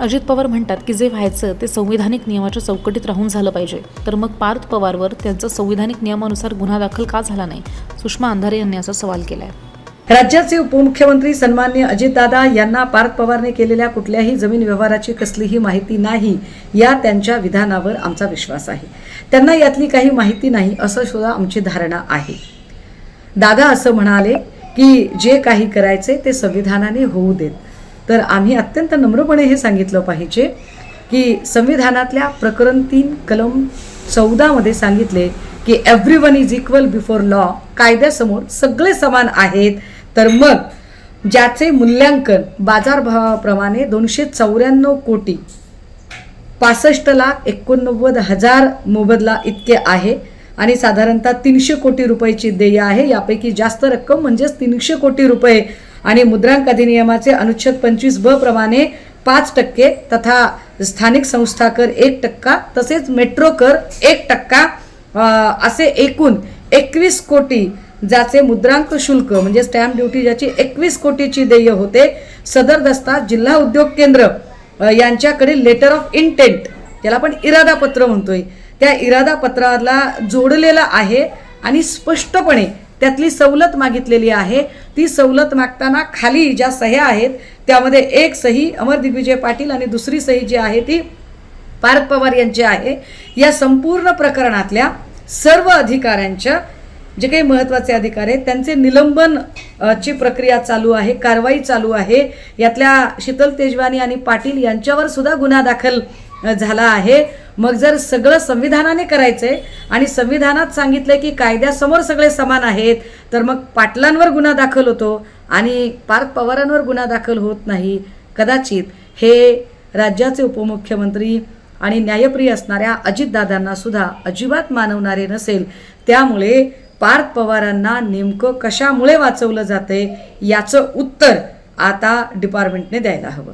अजित पवार म्हणतात की जे व्हायचं ते संविधानिक नियमाच्या चौकटीत राहून झालं पाहिजे. तर मग पार्थ पवारवर त्यांचा संविधानिक नियमानुसार गुन्हा दाखल का झाला नाही? सुषमा अंधारे यांनी असा सवाल केलाय. राज्याचे उपमुख्यमंत्री सन्मान्य अजितदादा यांना पार्थ पवारने केलेल्या कुठल्याही जमीन व्यवहाराची कसलीही माहिती नाही या त्यांच्या विधानावर आमचा विश्वास आहे. त्यांना यातली काही माहिती नाही असं सुद्धा आमची धारणा आहे. दादा असं म्हणाले की जे काही करायचे ते संविधानाने होऊ देत. तर आम्ही अत्यंत नम्रपणे हे सांगितलं पाहिजे की संविधानातल्या प्रकरण तीन कलम चौदामध्ये सांगितले की everyone is equal before law कायद्यासमोर सगळे समान आहेत. तर मग ज्याचे मूल्यांकन बाजारभावाप्रमाणे दोनशे चौऱ्याण्णव कोटी पासष्ट लाख एकोणनव्वद हजार मोबदला इतके आहे. आणि साधारणतः तीनशे कोटी रुपयाची देय आहे. यापैकी जास्त रक्कम म्हणजेच तीनशे कोटी रुपये. आणि मुद्रांक अधिनियमाचे अनुच्छेद पंचवीस ब प्रमाणे पाच टक्के तथा स्थानिक संस्था कर एक टक्का तसेच मेट्रो कर एक टक्का असे एकूण एकवीस कोटी ज्याचे मुद्रांक शुल्क म्हणजे स्टॅम्प ड्युटी ज्याची एकवीस कोटीची देय होते. सदर दस्ता जिल्हा उद्योग केंद्र यांच्याकडे लेटर ऑफ इंटेंट याला आपण इरादापत्र म्हणतोय. त्या इरादा पत्राला जोडलेला आहे आणि स्पष्टपणे त्यातली सवलत मागितलेली आहे. ती सवलत मागताना खाली ज्या सह्या आहेत त्यामध्ये एक सही अमर दिग्विजय पाटील आणि दुसरी सही जी आहे ती पार्थ पवार यांची आहे. या संपूर्ण प्रकरणातल्या सर्व अधिकाऱ्यांच्या जे काही महत्त्वाचे अधिकारी आहेत त्यांचे निलंबन ची प्रक्रिया चालू आहे कारवाई चालू आहे. यातल्या शीतल तेजवानी आणि पाटील यांच्यावर सुद्धा गुन्हा दाखल झाला आहे. मग जर सगळं संविधानाने करायचंय आणि संविधानात सांगितलंय की कायद्यासमोर सगळे समान आहेत तर मग पाटलांवर गुन्हा दाखल होतो आणि पार्थ पवारांवर गुन्हा दाखल होत नाही. कदाचित हे राज्याचे उपमुख्यमंत्री आणि न्यायप्रिय असणाऱ्या अजितदादांना सुद्धा अजिबात मानवणारे नसेल. त्यामुळे पार्थ पवारांना नेमकं कशामुळे वाचवलं जाते याचं उत्तर आता डिपार्टमेंटने द्यायला हवं.